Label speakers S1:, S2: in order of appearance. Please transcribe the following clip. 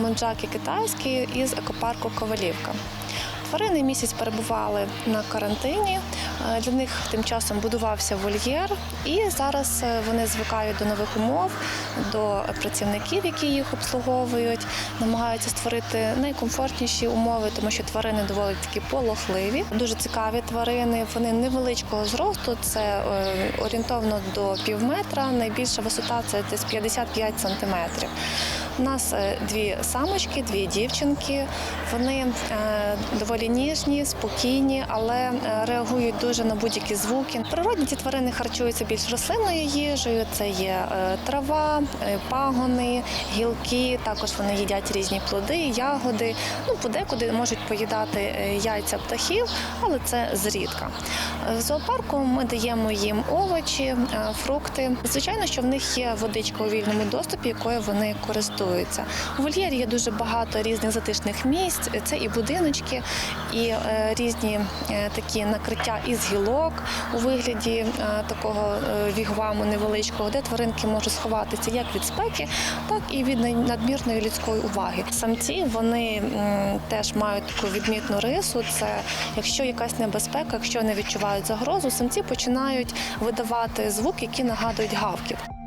S1: монджаки китайські із екопарку Ковалівка. Тварини місяць перебували на карантині. Е, Для них тим часом будувався вольєр, і зараз е, вони звикають до нових умов, до працівників, які їх обслуговують, намагаються створити найкомфортніші умови, тому що тварини доволі такі полохливі. Дуже цікаві тварини. Вони невеличкого зросту, це е, орієнтовно до пів метра. Найбільша висота це десь 55 сантиметрів. У нас е, дві самочки, дві дівчинки. Вони е, доволі ніжні, спокійні, але е, реагують дуже на будь-які звуки. Природні ці тварини харчуються більш рослинною їжею. Це є трава, пагони, гілки. Також вони їдять різні плоди, ягоди. Ну, подекуди можуть поїдати яйця птахів, але це зрідка. В зоопарку ми даємо їм овочі, фрукти. Звичайно, що в них є водичка у вільному доступі, якою вони користуються. У вольєрі є дуже багато різних затишних місць. Це і будиночки, і е, різні е, такі накриття із гілок у вигляді е, такого вігваму невеличкого, де тваринки можуть сховатися як від спеки, так і від надмірної людської уваги. Самці вони теж мають таку відмітну рису. Це якщо якась небезпека, якщо не відчувають загрозу, самці починають видавати звук, які нагадують гавкіт.